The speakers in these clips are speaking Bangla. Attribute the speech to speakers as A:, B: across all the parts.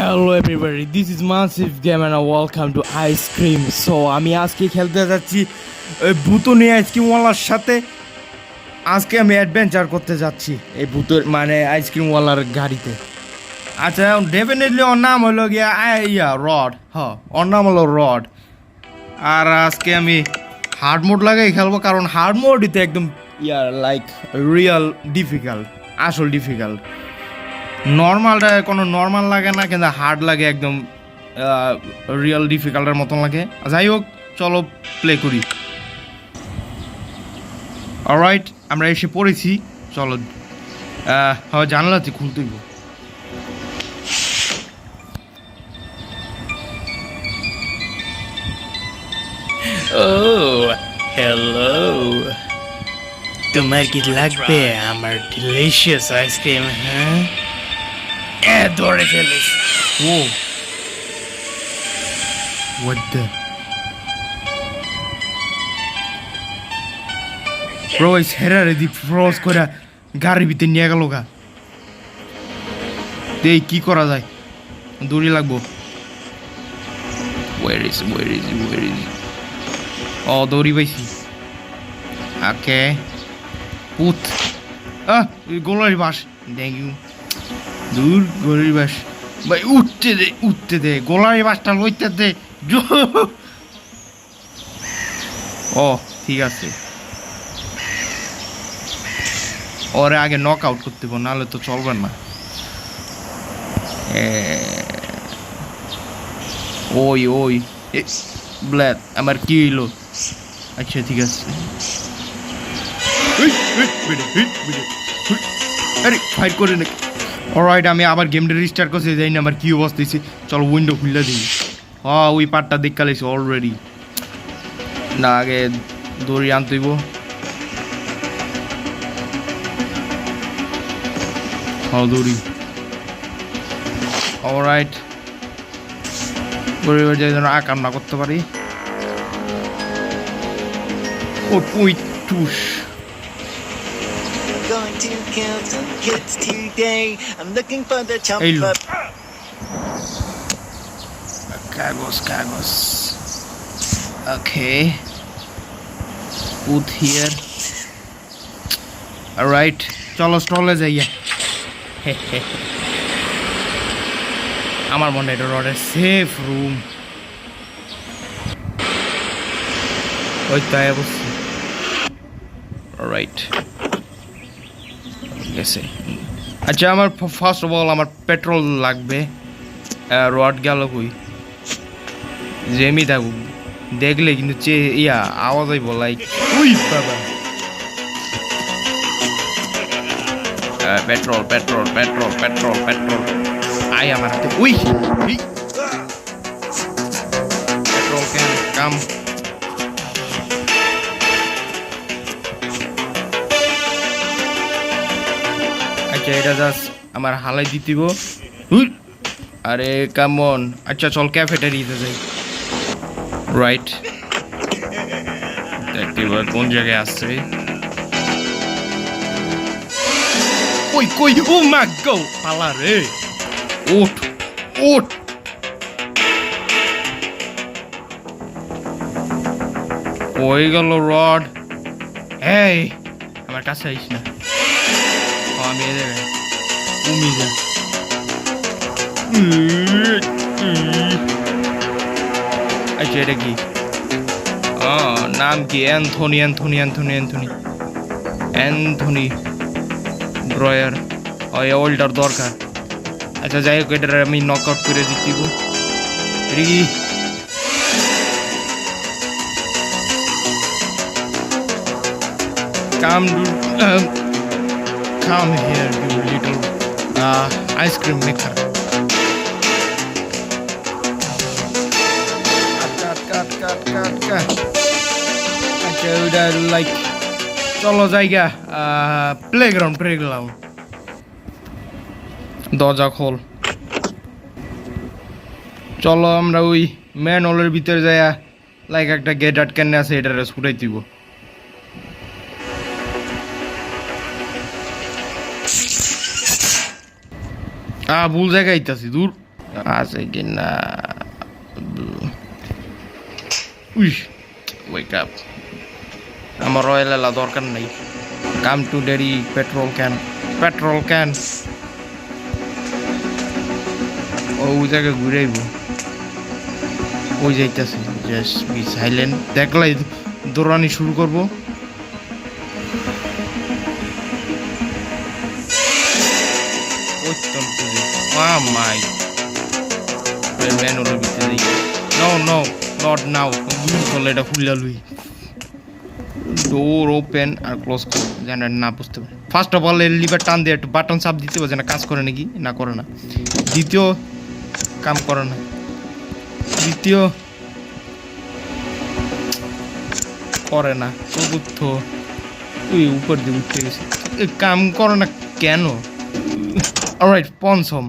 A: Hello everybody this is Mansif game and welcome to ice cream so আমি আজকে খেলতে যাচ্ছি ওই ভূতনি আইসক্রিমওয়ালার সাথে। আজকে আমি অ্যাডভেঞ্চার করতে যাচ্ছি এই ভূতের মানে আইসক্রিমওয়ালার গাড়িতে। আচ্ছা ডেফিনেটলি ওর নাম হলো গিয়া ইয়া, রড। হ, ওর নাম হলো রড। আর আজকে আমি হার্ড মোড লাগাই খেলব, কারণ হার্ড মোডইতে একদম ইয়ার লাইক রিয়েল ডিফিকাল্ট আসল ডিফিকাল্ট নর্মালটা কোনো নর্মাল লাগে না, কিন্তু হার্ড লাগে একদম রিয়েল ডিফিকাল্টের মতন লাগে। যাই হোক, চলো প্লে করি। অলরাইট আমরা এসে পড়েছি। চলো হয় জানলাতে খুলতেই
B: Oh. তোমার কি লাগবে? আমার ডিলিশিয়াস আইসক্রিম হ্যাঁ? ধরে ফেলিস?
A: ও। What the? Bro, এই ছেড়া রে দি করে গাড়ির ভিতরে নিয়ে গেল গা। দেই কি করা যায়? দড়ি লাগবো। Where is where is where is? ও দড়ি পাইছি। ওকে পুত। আহ গোলারি বাস থ্যাংক ইউ দূর গোলারি বাস ভাই উঠতে দে উঠতে দে গোলারি বাসটা লইতে দে ও ঠিক আছে ওরে আগে নক আউট করতে হবে নাহলে তো চলবে না ওই ওই ব্ল্যাক আমার কি হইল আচ্ছা ঠিক আছে। আরে ফাইট করে নাকি অলরাইট আমি আবার গেমটা রিস্টার্ট করছি যাই না আমার কি হয়েছে চলো উইন্ডো খুলে দিই। হ্যাঁ ওই পার্টটা দেখা লাইছি অলরেডি না, আগে দড়ি আনতে হইব। হ্যাঁ দড়ি। অলরাইট বাজে যেন আকার না করতে পারি। ও পুই টুস।
C: Going to kill some kids today. I'm looking for the chump
A: Hey, look. কাগজ কাগজ ওকে পুট হিয়ার রাইট চলো স্টলে যাইয়া আমার মনে হয় এটা রডের সেফ রুম ওই তাই অবশ্যই রাইট গেছে। আচ্ছা আমার ফার্স্ট অফ অল আমার পেট্রোল লাগবে রড গেল কই? জেমি থাকুক, দেখলে কিন্তু চে ইয়া, আওয়াজ আইব লাইক উই, বাবা। Petrol petrol petrol petrol petrol I আমার হাতে, উই পেট্রোল ক্যান কাম আচ্ছা এটা জাস্ট আমার হালাই দিতিব আরে কেমন আচ্ছা চল ক্যাফেটারিতে যাই। রাইট দেখতে কোন জায়গায় আসছে কই কই? ও মা, গো! পালা রে। ওঠ ওঠ। কই গেল রড। এই, আমার কাছে আইস না। ও, আমি এদের কমি যা আচ্ছা এটা কি ও নাম কি Anthony Anthony Anthony Anthony Anthony drawer ও এই ওল্ডার দরকার আচ্ছা যাই হোক এটার আমি নক আউট করে দিচ্ছি গো এটা কি come you little ice cream maker cut cut cut cut cut আচ্ছা লাইক চলো জায়গা প্লে গ্রাউন্ড প্লে গ্রাউন্ড দরজা খোল। চলো আমরা ওই ম্যান হলের ভিতরে যাইয়া লাইক একটা গেট আটকানে আছে এটারে ছুটাই দিব। আ ভুল জায়গায় আইতাছি দূর। আছে কি না উই ওয়েক আপ আমার রয়্যাল এলা দরকার নাই। কাম টু ডেরি পেট্রোল ক্যান পেট্রোল ক্যান ও ওই জায়গায় ঘুরে আইব। ওই যাইতেছে জাস্ট বি সাইলেন্ট দেখলাই দৌড়ানি শুরু করব। মা মাই ম্যানুয়ালের ভিতরে no no not now use এটা খুললা লুই ডোর ওপেন আর ক্লোজ করো, যেন না বুঝতে পারে। ফার্স্ট অফ অল এর লিভার টান দিয়ে একটু বাটন চাপ দিতে হবে, যেন কাজ করে নাকি? না করে না। দ্বিতীয়, কাম করে না। দ্বিতীয়, করে না। চতুর্থ ওই উপর দিয়ে উঠতে গেছে। কাম করে না কেন? অলরাইট পঞ্চম।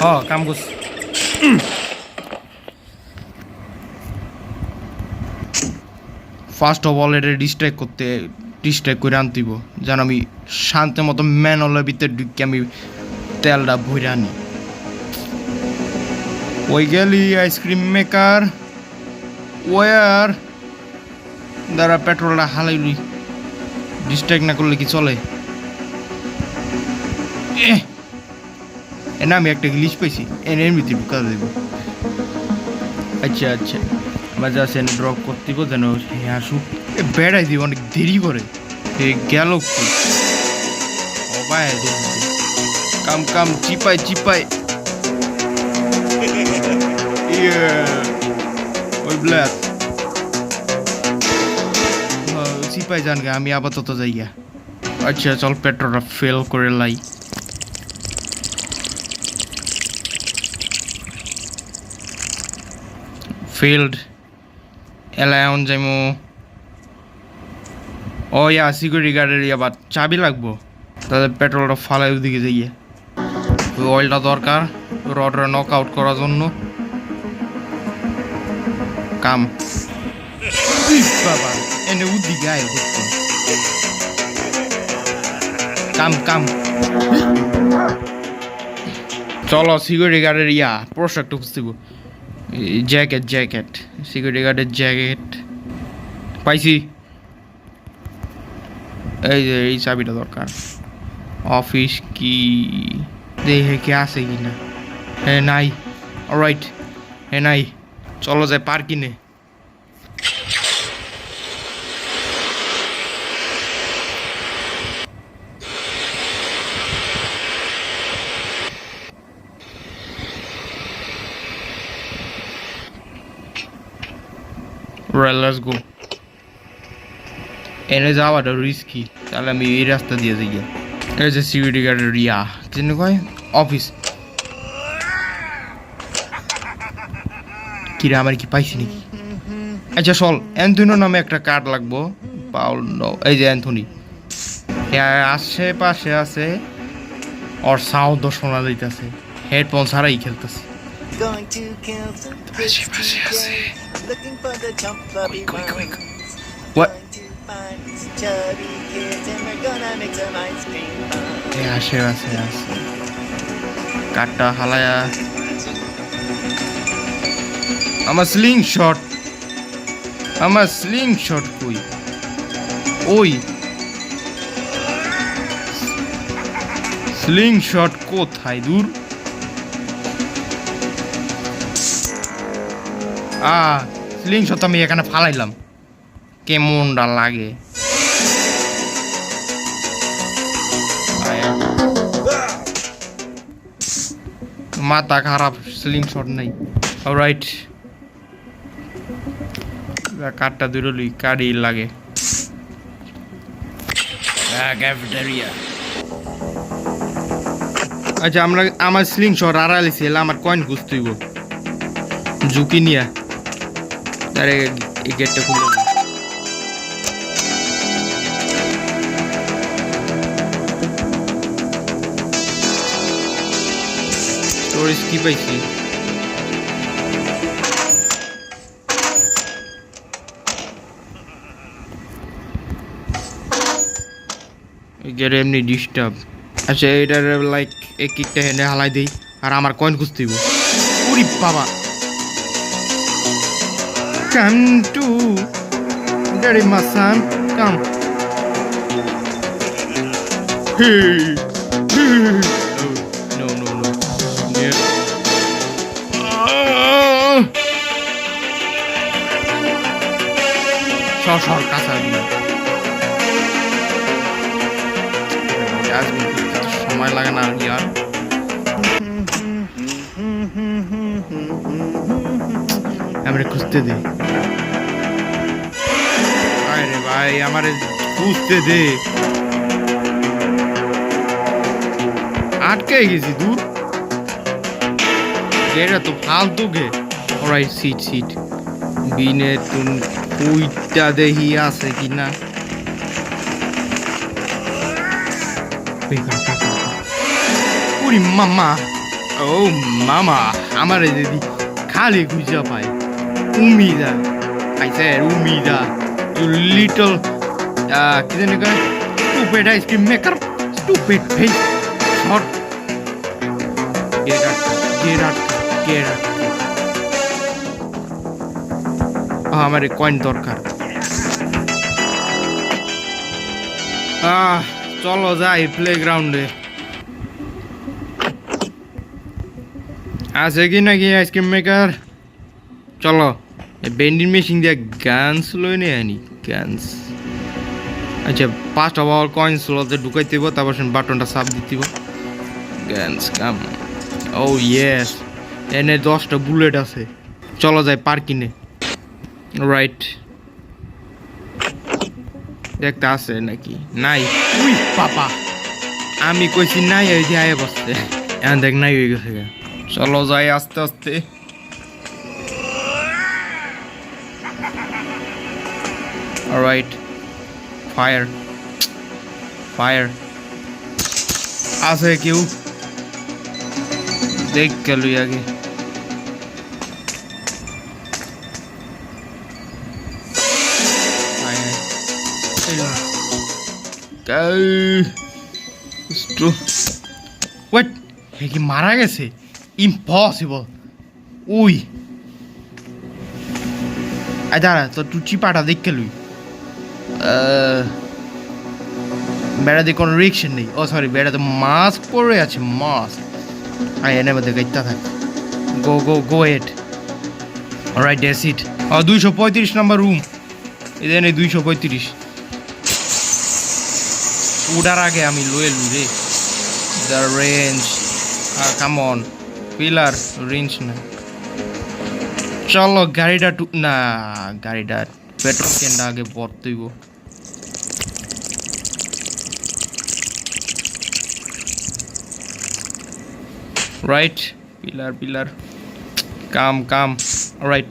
A: কাম করছে ফার্স্ট অফ অল এটা ডিস্ট্রাক্ট করতে ডিস্ট্রাক্ট করে আনতিব। যেন আমি শান্তি মতো ম্যানলের ভিতরে ঢুকে আমি তেলটা ভরে আনি। ওই গেলি আইসক্রিম মেকার। ওয়ার। দ্বারা পেট্রোলটা হালাইলি। ডিস্ট্রাক্ট না করলে কি চলে? এহ, এ না আমি একটা ইংলিশ পাইছি এনে এমনিতে ঢুকা দেব। আচ্ছা আচ্ছা। মজা সেন ড্রপ করতে দিব যেন আসুক এ বেড়াই দিব অনেক দেরি করে। গেল কাম কাম চিপাই চিপাই। ইয়ে ওই ব্ল্যাক চিপাই যান আমি আপাতত যাই গা আচ্ছা চল পেট্রোলটা ফেল করে লাই। ফিল্ড এলায়ন যাইমু ও ইয়া সিকিউরিটি গার্ডের ইয়া আবার চাবি লাগবো। তাদের পেট্রোলটা ফালাই ওদিকে যাইয়ে। ওই অয়েলটা দরকার রডটা নক আউট করার জন্য। কাম। বাবা, এনে আয় দেখতে কাম কাম। চলো সিকিউরিটি গার্ডের ইয়া পোশাকটা খুঁজতে জ্যাকেট জ্যাকেট সিকিউরিটি গার্ডের জ্যাকেট পাইছি। এই যে, এই চাবিটা দরকার। অফিস কি দেখে কি আছে কি না হ্যাঁ নাই। রাইট হ্যাঁ নাই। চলো যায় পার্কিনে Right, let's go. এনে যাওয়াটা রিস্কি তাহলে আমি এই রাস্তা দিয়ে যাই। এই যে সিকিউরিটি গার্ডের ইয়া চিনি কয় অফিস কিরে আমার কি পাইছি নাকি আচ্ছা চল অ্যান্থনিও নামে একটা কার্ড লাগবো পাউল এই যে অ্যান্থনি আশেপাশে আছে ওর সাউন্ডও শোনা যাইতেছে হেডফোন ছাড়াই খেলতেছে।
C: Going to kill some fish today. Looking for the chump flubby ones.
A: What?
C: Going to find some chubby kids and we're gonna make some ice cream fun.
A: এ আসে আছে আছে কাঠটা হালায়া আমার স্লিং শট আমার স্লিং শট কই ওই স্লিং শট কোথায় দূর আ স্লিং শট আমি এখানে ফালাইলাম। কেমনটা লাগে। মাথা খারাপ স্লিং শট নাই রাইট কাঠটা দূরলি কারি লাগে। আচ্ছা আমরা আমার স্লিং শট আড়াইছি এলা আমার কয়েন খুঁজতেইব ঝুঁকি নিয়া। তারে এই গেটটা খুলে। স্টোরেজ কি পাইছি? গেট এমনি ডিস্টার্ব আচ্ছা এটার লাইক এক কিকটা হেনে হালাই দিই, আর আমার কয়েন খুঁজতেইব উরি বাবা! Come to Daddy my son come Hey Hey No no no Yeah Ah! সর সর কাঁচা সময় লাগে না ইয়ার আমরা খুঁজতে দে আরে ভাই আমারে খুঁজতে দে। আটকে গেছি দূর। এটা তো ফালতু গে। Alright seat seat. বিনে তুন কুইটা দেহি আছে কিনা। উরি মামা ও মামা, আমার দিদি খালি খুঁজা পায়। উমিদা। said umida you little uh stupid ice cream maker stupid face short get out get out get out আমার কয়েন দরকার আহ চলো যাই প্লেগ্রাউন্ডে আছে কি নাকি আইসক্রিম মেকার চলো বেন্ডিং মেশিন দিয়ে গানস লই নে আনি গানস আচ্ছা পাঁচটা পাওয়ার কয়েন লতে ঢুকাইতে হইব, তারপর সে বাটনটা চাপ দিতে হইব গানস কাম ও ইয়েস এনে দশটা বুলেট আছে। চলো যাই পার্কিনে রাইট দেখতে আছে নাকি? নাই। উই, পাপা। আমি কইছি নাই, এই যে আয় বসতে দেখ, নাই হয়ে গেছে। চলো যাই আস্তে আস্তে। Alright. Fire. Fire. আছে কেউ দেখ গেল আগে। What? হে কি মারা গেছে ইম্পসিবল উই আয়, দাঁড়া তো তুই চিপাটা দেখকে লুই বেড়াতে কোনো রিক্সা নেই। ও সরি বেড়াতে মাস্ক পরে আছে মাস্ক আয়, এনে মধ্যে গাইতে থাক। গো গো গো এট রাইট ডেস ইট ও, দুইশো পঁয়ত্রিশ নাম্বার রুম এদের নেই দুইশো পঁয়ত্রিশ। উড়ার আগে আমি লয়ে লু রে। The range come on pillar range না। চলো, গাড়িটা টু না, গাড়িটা পেট্রোল কেনটা আগে ভরতেইব right pillar pillar come come right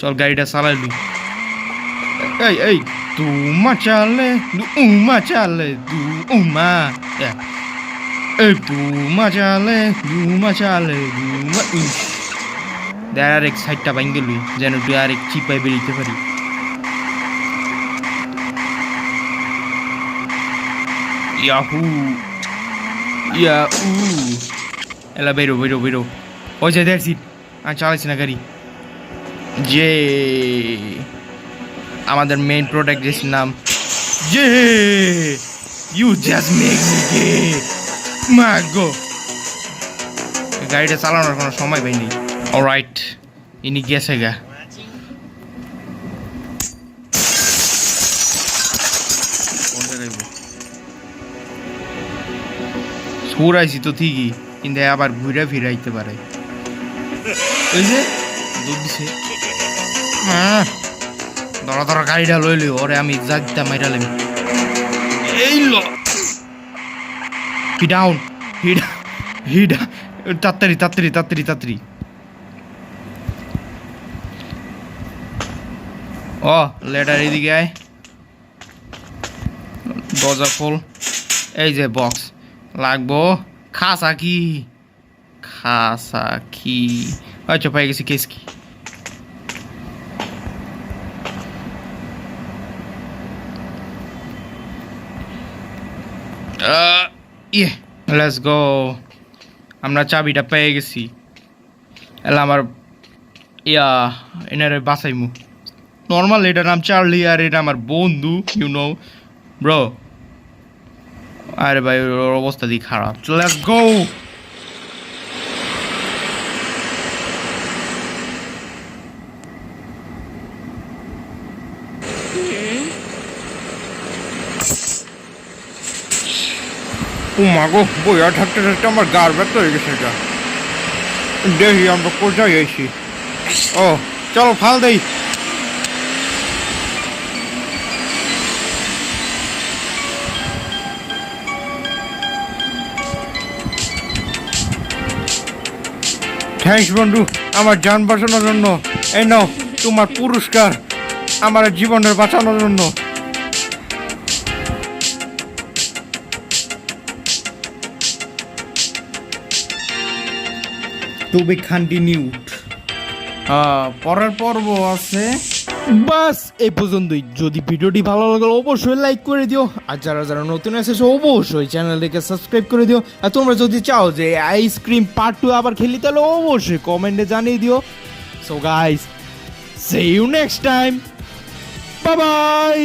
A: চল গাড়িটা চালাইলি এই এই তুমা চালে উমা চালে, দু উমা এই তুমা চালে দুমা চালে দুমা দেয় আর এক সাইডটা ভাঙ্গে লুই, যেন তুই আর এক চিপাই বেরিতে পারি। ইয়াহু ইয়াহু এলা বেরো বেরো বেরো ওই যে দেড় সিট আর চালাইছি না গাড়ি যে আমাদের মেইন প্রোডাক্ট যেটির নাম যে ইউ জাস্ট মেক মি গে মাগো গাড়িটা চালানোর কোনো সময় পাইনি। অলরাইট ইনি গেছে গা সুরাইছি তো ঠিকই কিন্তু আবার ঘুরে ফিরাইতে পারে। ওই যে দুধ দিছে। ধরো ধরো গাড়িটা লই লই ওরে আমি যাইতে মাইরালাম এই লো। হি ডাউন হি হি তাড়াতাড়ি তাড়াতাড়ি তাড়াতাড়ি তাড়াতাড়ি। ও লেটার এদিকে আয়। দরজা খোল। এই যে বক্স লাগবো। খাসা কি খাসা কি আচ্ছা পাই গেছি, কেস কি? ইয়ে গো আমরা চাবিটা পেয়ে গেছি। এলা আমার, ইয়া, এনারে বাসাইমু নর্মাল এটার নাম চার্লি আর এটা আমার বন্ধু ইউ নো ব্রো আরে ভাই, ওর অবস্থা দিয়ে খারাপ। লেটস গো, বইয়া থাকতে থাকতে আমার গার ব্যথা হয়ে গেছে এটা দেখি আমরা কোথায় গেছি ও, চলো, ফাল দেই। থ্যাংকস বন্ধু, আমার যান বাঁচানোর জন্য। এই নাও, তোমার পুরস্কার আমার জীবনের বাঁচানোর জন্য। টু বি কন্টিনিউড পরের পর্ব আছে। বাস, এই পর্যন্তই। যদি ভিডিওটি ভালো লাগল অবশ্যই লাইক করে দিও। আর যারা যারা নতুন এসেছ, অবশ্যই চ্যানেলটিকে সাবস্ক্রাইব করে দিও। আর তোমরা যদি চাও যে আইসক্রিম পার্ট টু আবার খেলি, তাহলে অবশ্যই কমেন্টে জানিয়ে দিও। So guys see you next time bye bye